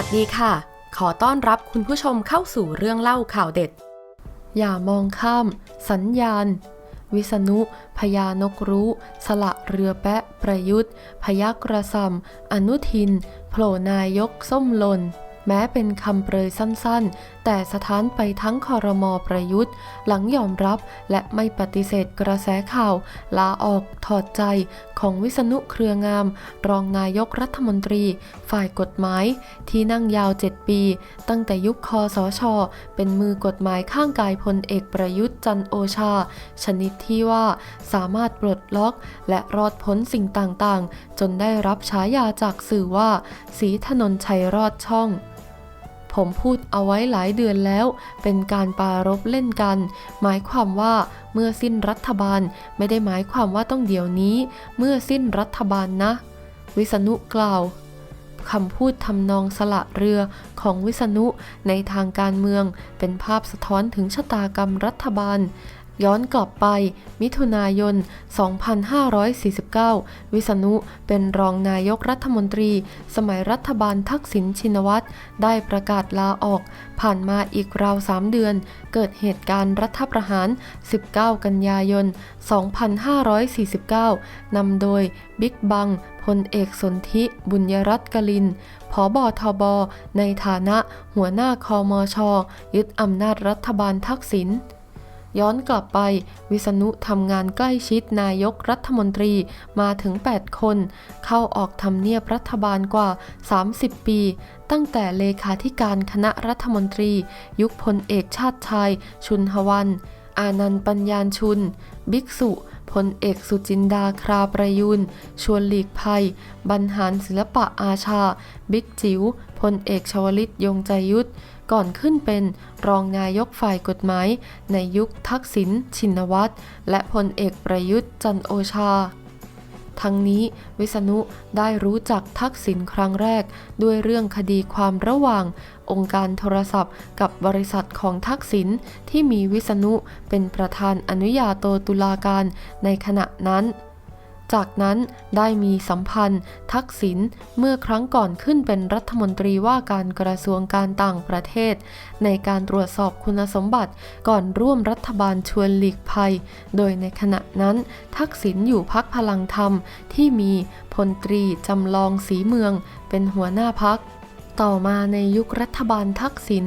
วัสดีค่ะ ขอต้อนรับคุณผู้ชมเข้าสู่เรื่องเล่าข่าวเด็ด อย่ามองข้าม สัญญาณ วิษณุพญานกรู้ สละเรือแปะ ประยุทธ์ พยักกระซำอนุทิน โผล่นายกส้มหลน แม้เป็นคำเปรยสั้นๆ แต่สถานไปทั้งคอรมอประยุทธ์ หลังยอมรับและไม่ปฏิเสธกระแสข่าว ลาออกถอดใจของวิษณุเครืองาม รองนายกรัฐมนตรี ฝ่ายกฎหมาย ที่นั่งยาว 7 ปี ตั้งแต่ยุคคอสช เป็นมือกฎหมายข้างกายพลเอกประยุทธ์จันโอชา ชนิดที่ว่าสามารถปลดล็อก และรอดพ้นสิ่งต่างๆ จนได้รับฉายาจากสื่อว่า สีถนนชัยรอดช่อง ผมพูดเอาไว้หลายเดือนแล้ว เป็นการปรารบเล่นกัน หมายความว่าเมื่อสิ้นรัฐบาลไม่ได้หมายความว่าต้องเดี๋ยวนี้ เมื่อสิ้นรัฐบาลนะ วิษณุกล่าวคำพูดทำนองสละเรือของวิษณุในทางการเมืองเป็นภาพสะท้อนถึงชะตากรรมรัฐบาล ย้อนกลับไป มิถุนายน 2549 วิษณุเป็นรองนายกรัฐมนตรี สมัยรัฐบาลทักษิณชินวัตรได้ประกาศลาออก ผ่านมาอีกราว 3 เดือน เกิดเหตุการณ์รัฐประหาร 19 กันยายน 2549 นำโดยบิ๊กบังพลเอกสนธิบุญยรัตน์กลินผอบอทบ ในฐานะหัวหน้าคอมชยึดอำนาจรัฐบาลทักษิณ ย้อนกลับไป วิษณุทำงานใกล้ชิดนายกรัฐมนตรีมาถึง 8 คน เข้าออกทำเนียบรัฐบาลกว่า 30 ปี ตั้งแต่เลขาธิการคณะรัฐมนตรี ยุคพลเอกชาติชาย ชุนหวัน อานันต์ปัญญาชุน บิ๊กสุ พลเอกสุจินดาคราประยุน ชวนหลีกภัย บรรหารศิลปะอาชา บิ๊กจิ๋ว พลเอกชวลิตยงใจยุทธ ก่อนขึ้นเป็นรองนายกฝ่ายกฎหมาย ในยุคทักษิณ ชินวัตร และพลเอกประยุทธ์จันโอชา ทั้งนี้วิษณุได้รู้จักทักษิณครั้งแรก ด้วยเรื่องคดีความระหว่าง องค์การโทรศัพท์ กับบริษัทของทักษิณที่มีวิษณุเป็นประธานอนุญาโตตุลาการในขณะนั้น จากนั้นได้มีสัมพันธ์ ทักษิณเมื่อครั้งก่อนขึ้นเป็นรัฐมนตรีว่าการกระทรวงการต่างประเทศ ในการตรวจสอบคุณสมบัติก่อนร่วมรัฐบาลชวนหลีกภัย โดยในขณะนั้น ทักษิณอยู่พักพลังธรรมที่มีพลตรีจำลองสีเมือง เป็นหัวหน้าพัก ต่อมาในยุครัฐบาลทักษิณ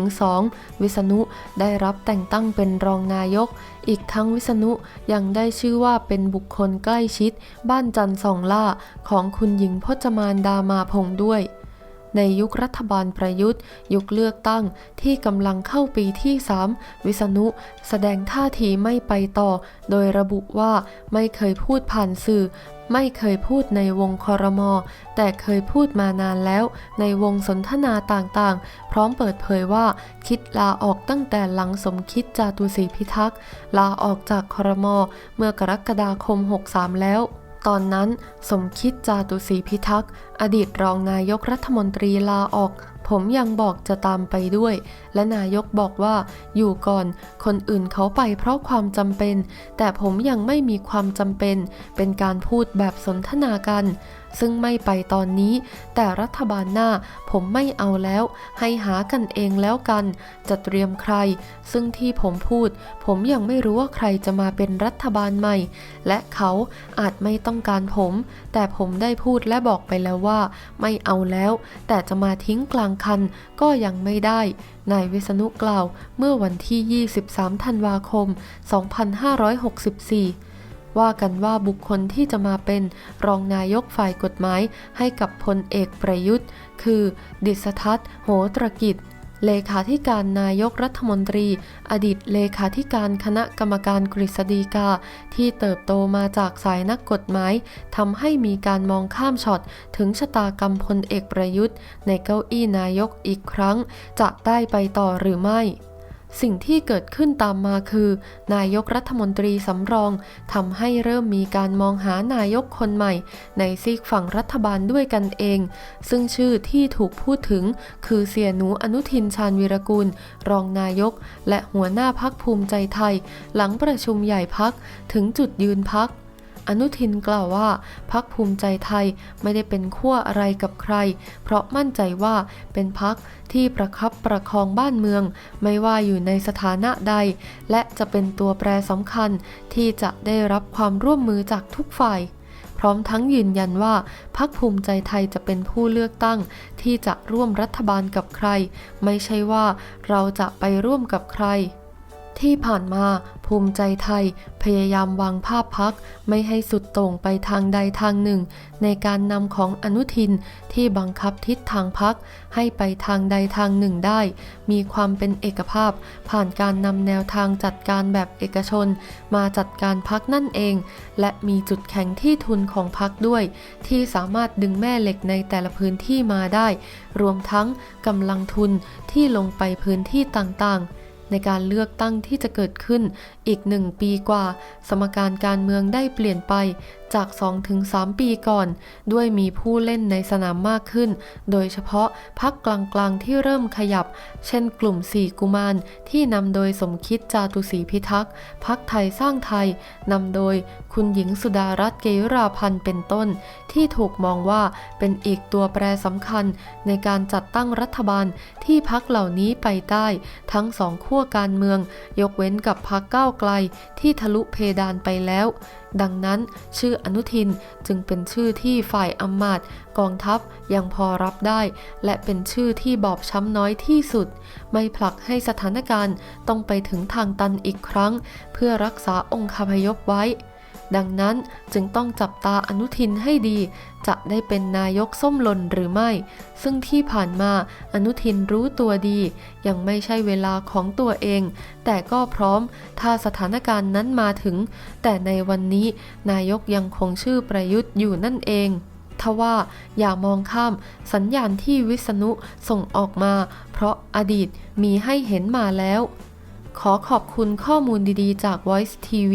1-2 วิษณุได้รับแต่งตั้งเป็นรองนายก อีกทั้งวิษณุยังได้ชื่อว่าเป็นบุคคลใกล้ชิด บ้านจันทร์สองล่าของคุณหญิงพจมานดามาพงษ์ด้วย ในยุครัฐบาลประยุทธ์ ยุคเลือกตั้งที่กำลังเข้าปีที่ 3 วิษณุ แสดงท่าทีไม่ไปต่อ โดยระบุว่าไม่เคยพูดผ่านสื่อ ไม่เคยพูดในวงคอรมอ แต่เคยพูดมานานแล้ว ในวงสนทนาต่างๆ พร้อมเปิดเผยว่า คิดลาออกตั้งแต่หลังสมคิดจาตุศรีพิทักษ์ลาออกจากคอรมอเมื่อกรกฎาคม 63 แล้ว ตอนนั้นสมคิดจาตุศรีพิทักษ์ อดีตรองนายกรัฐมนตรีลาออก ผมยังบอกจะตามไปด้วย และนายกบอกว่า อยู่ก่อน คนอื่นเขาไปเพราะความจำเป็น แต่ผมยังไม่มีความจำเป็น เป็นการพูดแบบสนทนากัน ซึ่งไม่ไปตอนนี้ แต่รัฐบาลหน้าผมไม่เอาแล้ว ให้หากันเองแล้วกัน จะเตรียมใคร ซึ่งที่ผมพูด ผมยังไม่รู้ว่าใครจะมาเป็นรัฐบาลใหม่ และเขาอาจไม่ต้องการผม แต่ผมได้พูดและบอกไปแล้วว่า ไม่เอาแล้ว แต่จะมาทิ้งกลางคันก็ยังไม่ได้นายวิษณุกล่าวเมื่อวันที่ 23 ธันวาคม 2564 ว่ากันว่าบุคคลที่จะมาเป็นรองนายกฝ่ายกฎหมายให้กับพลเอกประยุทธ์ คือ ดิษทัศน์ โหตรกิจ เลขาธิการนายกรัฐมนตรี อดีตเลขาธิการคณะกรรมการกฤษฎีกา ที่เติบโตมาจากสายนักกฎหมายทำให้มีการมองข้ามช็อต ถึงชะตากรรมพลเอกประยุทธ์ ในเก้าอี้นายกอีกครั้ง จะได้ไปต่อหรือไม่ สิ่งที่เกิดขึ้นตามมาคือ นายกรัฐมนตรีสำรองทำให้เริ่มมีการมองหานายกคนใหม่ ในซีกฝั่งรัฐบาลด้วยกันเอง ซึ่งชื่อที่ถูกพูดถึง คือเสียหนูอนุทินชาญวิรกูล รองนายก และหัวหน้าพักภูมิใจไทย หลังประชุมใหญ่พักถึงจุดยืนพัก อนุทินกล่าวว่าพักภูมิใจไทยไม่ได้เป็นขั้วอะไรกับใคร เพราะมั่นใจว่าเป็นพักที่ประคับประคองบ้านเมือง ไม่ว่าอยู่ในสถานะใด และจะเป็นตัวแปรสำคัญที่จะได้รับความร่วมมือจากทุกฝ่ายพร้อมทั้งยืนยันว่าพักภูมิใจไทยจะเป็นผู้เลือกตั้ง ที่จะร่วมรัฐบาลกับใคร ไม่ใช่ว่าเราจะไปร่วมกับใคร ที่ผ่านมาภูมิใจไทยพยายามวางภาพพักไม่ให้สุดโต่งไปทางใดทางหนึ่ง ในการนำของอนุทินที่บังคับทิศทางพักให้ไปทางใดทางหนึ่งได้ มีความเป็นเอกภาพ ผ่านการนำแนวทางจัดการแบบเอกชน มาจัดการพักนั่นเอง และมีจุดแข็งที่ทุนของพักด้วย ที่สามารถดึงแม่เหล็กในแต่ละพื้นที่มาได้ รวมทั้งกำลังทุนที่ลงไปพื้นที่ต่างๆ ในการเลือกตั้งที่จะเกิดขึ้นอีกหนึ่งปีกว่า สมการการเมืองได้เปลี่ยนไป จาก 2-3 ปีก่อน ด้วยมีผู้เล่นในสนามมากขึ้น โดยเฉพาะพักกลางๆที่เริ่มขยับ เช่นกลุ่มสี่กุมารที่นำโดยสมคิดจาตุศรีพิทักษ์พักไทยสร้างไทยนำโดยคุณหญิงสุดารัตน์เกยุราพันธ์เป็นต้น ที่ถูกมองว่าเป็นอีกตัวแปรสำคัญ ในการจัดตั้งรัฐบาลที่พักเหล่านี้ไปได้ ทั้งสองขั้วการเมือง ยกเว้นกับพักก้าวไกลที่ทะลุเพดานไปแล้ว ดังนั้นชื่ออนุทินจึงเป็นชื่อที่ฝ่ายอำมาตย์กองทัพยังพอรับได้ และเป็นชื่อที่บอบช้ำน้อยที่สุด ไม่ผลักให้สถานการณ์ต้องไปถึงทางตันอีกครั้ง เพื่อรักษาองคาพยพไว้ ดังนั้นจึงต้องจับตาอนุทินให้ดี จะได้เป็นนายกส้มหล่นหรือไม่ ซึ่งที่ผ่านมาอนุทินรู้ตัวดี ยังไม่ใช่เวลาของตัวเอง แต่ก็พร้อมถ้าสถานการณ์นั้นมาถึง แต่ในวันนี้นายกยังคงชื่อประยุทธ์อยู่นั่นเองทว่าอย่ามองข้ามสัญญาณที่วิษณุส่งออกมา เพราะอดีตมีให้เห็นมาแล้ว ขอขอบคุณข้อมูลดีๆ จาก Voice TV